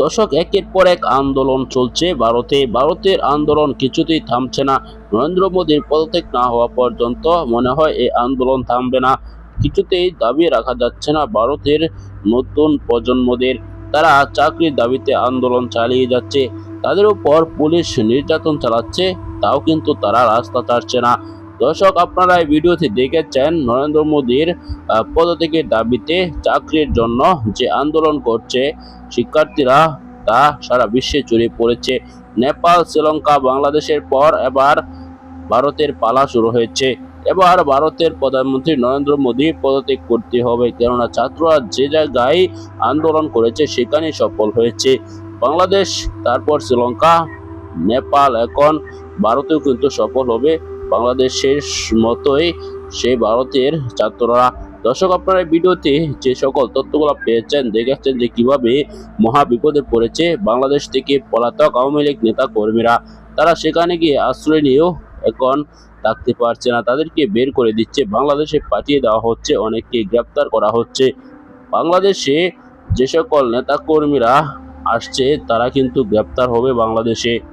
দশক একের পর এক আন্দোলন চলছে। ভারতে, ভারতের আন্দোলন কিছুতেই থামছে না। নরেন্দ্র মোদীর পদত্যাগ না হওয়া পর্যন্ত মনে হয় এই আন্দোলন থামবে না। কিছুতেই দাবি রাখা যাচ্ছে না ভারতের নতুন প্রজন্মদের। তারা চাকরির দাবিতে আন্দোলন চালিয়ে যাচ্ছে। তাদের উপর পুলিশ নির্যাতন চালাচ্ছে, তাও কিন্তু তারা রাস্তা ছাড়ছে না। দর্শক, আপনারা এই ভিডিওতে দেখেছেন নরেন্দ্র মোদীর পদত্যাগের দাবিতে চাকরির জন্য যে আন্দোলন করছে, শিক্ষার্থীরা তা সারা বিশ্বে ছড়িয়ে পড়েছে। নেপাল, শ্রীলঙ্কা, বাংলাদেশের পর এবার ভারতের পালা শুরু হয়েছে। এবার ভারতের প্রধানমন্ত্রী নরেন্দ্র মোদী পদত্যাগ করতে হবে, কেননা ছাত্ররা যে জায়গায় আন্দোলন করেছে সেখানে সফল হয়েছে। বাংলাদেশ, তারপর শ্রীলঙ্কা, নেপাল, এখন ভারতেও কিন্তু সফল হবে। বাংলাদেশের মতোই সেই ভারতের ছাত্ররা। দর্শক, আপনারা ভিডিওতে যে সকল তথ্যগুলো পেয়েছেন, দেখেছেন যে কীভাবে মহা বিপদে পড়েছে বাংলাদেশ থেকে পলাতক আওয়ামী লীগ নেতা কর্মীরা তারা সেখানে গিয়ে আশ্রয় নিয়েও এখন থাকতে পারছে না। তাদেরকে বের করে দিচ্ছে, বাংলাদেশে পাঠিয়ে দেওয়া হচ্ছে, অনেককে গ্রেপ্তার করা হচ্ছে। বাংলাদেশে যে সকল নেতা কর্মীরা আসছে, তারা কিন্তু গ্রেপ্তার হবে বাংলাদেশে।